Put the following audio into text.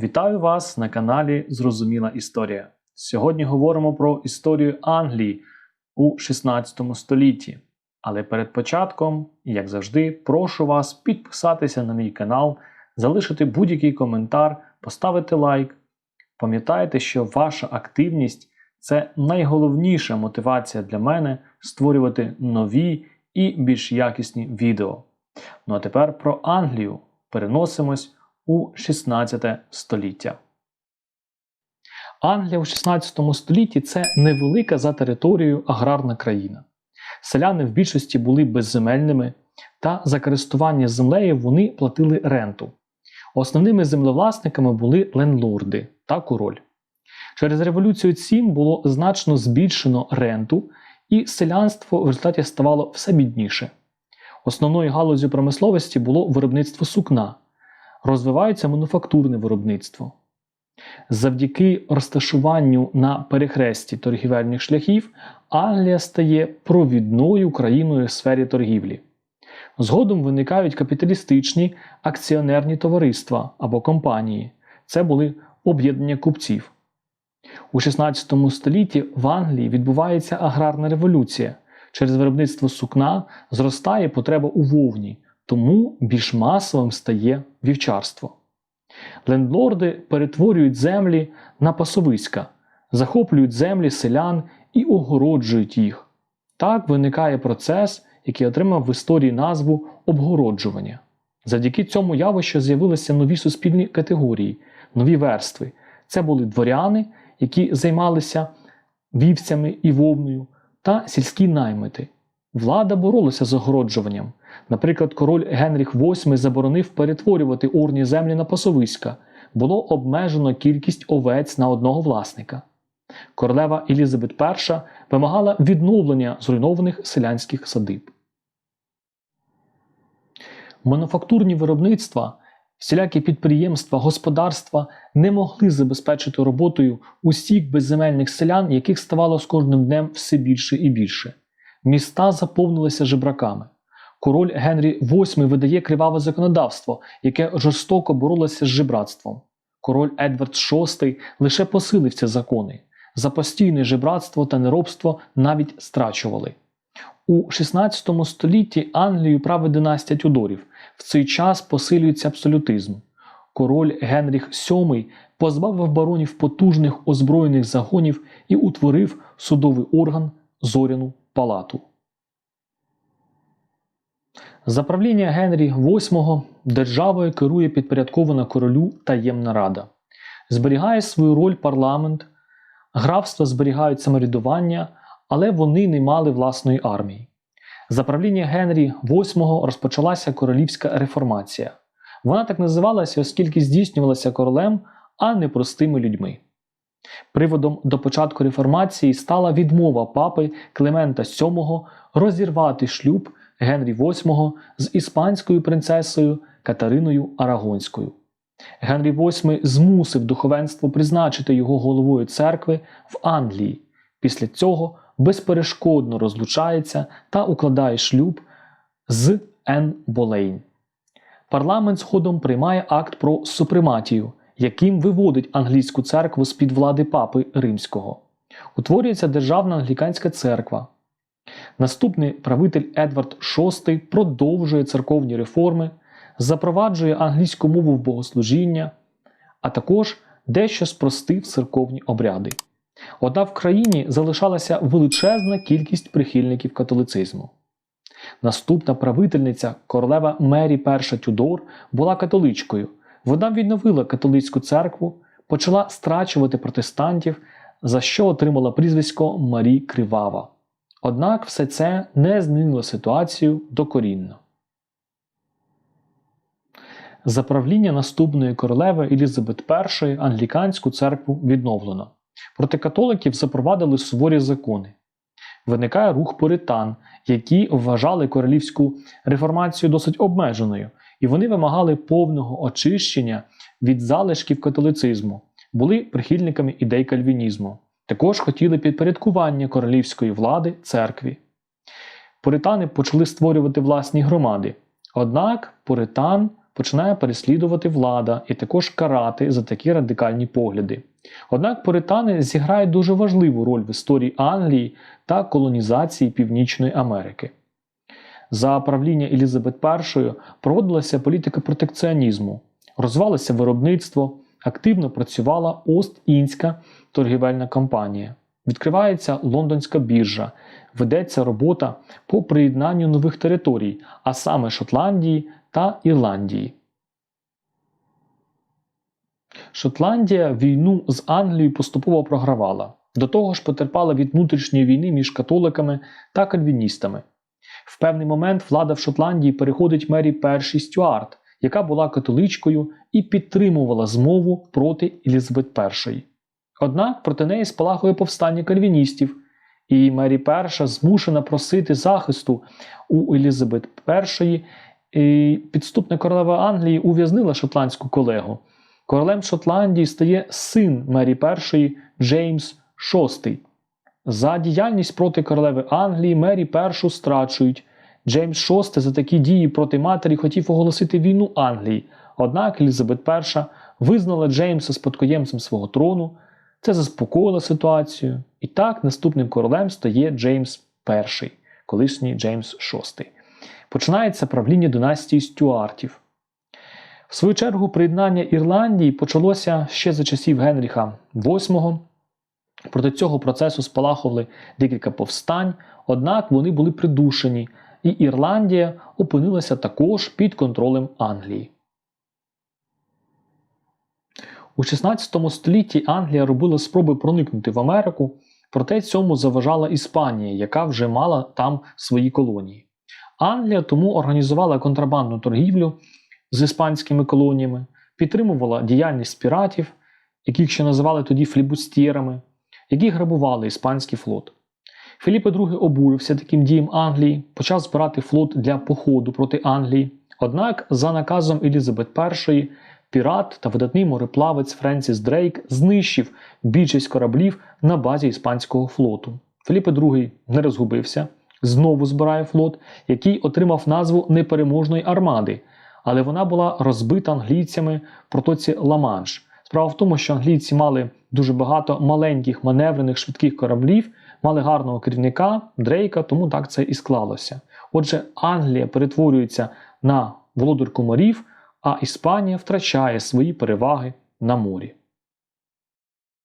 Вітаю вас на каналі Зрозуміла Історія. Сьогодні говоримо про історію Англії у 16 столітті. Але перед початком, як завжди, прошу вас підписатися на мій канал, залишити будь-який коментар, поставити лайк. Пам'ятайте, що ваша активність це найголовніша мотивація для мене створювати нові і більш якісні відео. Ну а тепер про Англію переносимось у 16 століття. Англія у 16 столітті це невелика за територією аграрна країна. Селяни в більшості були безземельними, та за користування землею вони платили ренту. Основними землевласниками були лендлорди та король. Через революцію цін було значно збільшено ренту, і селянство в результаті ставало все бідніше. Основною галузю промисловості було виробництво сукна, розвивається мануфактурне виробництво. Завдяки розташуванню на перехресті торгівельних шляхів Англія стає провідною країною в сфері торгівлі. Згодом виникають капіталістичні акціонерні товариства або компанії. Це були об'єднання купців. У 16 столітті в Англії відбувається аграрна революція. Через виробництво сукна зростає потреба у вовні, тому більш масовим стає вівчарство. Лендлорди перетворюють землі на пасовиська, захоплюють землі селян і огороджують їх. Так виникає процес, який отримав в історії назву обгороджування. Завдяки цьому явищу з'явилися нові суспільні категорії, нові верстви. Це були дворяни, які займалися вівцями і вовною, та сільські наймити. Влада боролася з огороджуванням. Наприклад, король Генріх VIII заборонив перетворювати орні землі на пасовиська, було обмежено кількість овець на одного власника. Королева Елізабет І вимагала відновлення зруйнованих селянських садиб. Мануфактурні виробництва, всілякі підприємства, господарства не могли забезпечити роботою усіх безземельних селян, яких ставало з кожним днем все більше і більше. Міста заповнилися жебраками. Король Генрі VIII видає криваве законодавство, яке жорстоко боролося з жебратством. Король Едвард VI лише посилив ці закони. За постійне жебратство та неробство навіть страчували. У 16 столітті Англію править династія Тюдорів. В цей час посилюється абсолютизм. Король Генріх VII позбавив баронів потужних озброєних загонів і утворив судовий орган зоряну палату. За правління Генрі VIII державою керує підпорядкована королю таємна рада. Зберігає свою роль парламент, графства зберігають самоврядування, але вони не мали власної армії. За правління Генрі VIII розпочалася королівська реформація. Вона так називалася, оскільки здійснювалася королем, а не простими людьми. Приводом до початку реформації стала відмова папи Климента VII розірвати шлюб Генрі VIII з іспанською принцесою Катериною Арагонською. Генрі VIII змусив духовенство призначити його головою церкви в Англії. Після цього безперешкодно розлучається та укладає шлюб з Ен Болейн. Парламент згодом приймає акт про супрематію, яким виводить англійську церкву з під влади папи римського. Утворюється Державна англіканська церква. Наступний правитель Едвард VI продовжує церковні реформи, запроваджує англійську мову в богослужіння, а також дещо спростив церковні обряди. Однак в країні залишалася величезна кількість прихильників католицизму. Наступна правительниця королева Мері І Тюдор була католичкою. Вона відновила католицьку церкву, почала страчувати протестантів, за що отримала прізвисько Марі Кривава. Однак все це не змінило ситуацію докорінно. За правління наступної королеви Елізабет І англіканську церкву відновлено. Проти католиків запровадили суворі закони. Виникає рух пуритан, які вважали королівську реформацію досить обмеженою, і вони вимагали повного очищення від залишків католицизму, були прихильниками ідей кальвінізму. Також хотіли підпорядкування королівської влади церкві. Пуритани почали створювати власні громади. Однак пуритан починає переслідувати влада і також карати за такі радикальні погляди. Однак пуритани зіграють дуже важливу роль в історії Англії та колонізації Північної Америки. За правління Елізабет І проводилася політика протекціонізму, розвалося виробництво, активно працювала Ост-Індська торгівельна компанія, відкривається лондонська біржа, ведеться робота по приєднанню нових територій, а саме Шотландії та Ірландії. Шотландія війну з Англією поступово програвала. До того ж потерпала від внутрішньої війни між католиками та кальвіністами. В певний момент влада в Шотландії переходить Мері Першій Стюарт, яка була католичкою і підтримувала змову проти Елізабет І. Однак проти неї спалахує повстання кальвіністів, і Мері І змушена просити захисту у Елізабет І. І підступна королева Англії ув'язнила шотландську колегу. Королем Шотландії стає син Мері І Джеймс VI. За діяльність проти королеви Англії Мері І страчують. Джеймс VI за такі дії проти матері хотів оголосити війну Англії, однак Елізабет І визнала Джеймса спадкоємцем свого трону. Це заспокоїло ситуацію. І так наступним королем стає Джеймс І, колишній Джеймс VI. Починається правління династії Стюартів. В свою чергу приєднання Ірландії почалося ще за часів Генріха VIII. Проти цього процесу спалахували декілька повстань, однак вони були придушені, і Ірландія опинилася також під контролем Англії. У 16 столітті Англія робила спроби проникнути в Америку, проте цьому заважала Іспанія, яка вже мала там свої колонії. Англія тому організувала контрабандну торгівлю з іспанськими колоніями, підтримувала діяльність піратів, яких ще називали тоді флібустєрами, які грабували іспанський флот. Філіппе II обурився таким дієм Англії, почав збирати флот для походу проти Англії. Однак, за наказом Елізабет І, пірат та видатний мореплавець Френсіс Дрейк знищив більшість кораблів на базі іспанського флоту. Філіппе II не розгубився, знову збирає флот, який отримав назву непереможної армади, але вона була розбита англійцями в протоці Ла-Манш. Справа в тому, що англійці мали дуже багато маленьких маневрених швидких кораблів, мали гарного керівника Дрейка, тому так це і склалося. Отже, Англія перетворюється на володарку морів, а Іспанія втрачає свої переваги на морі.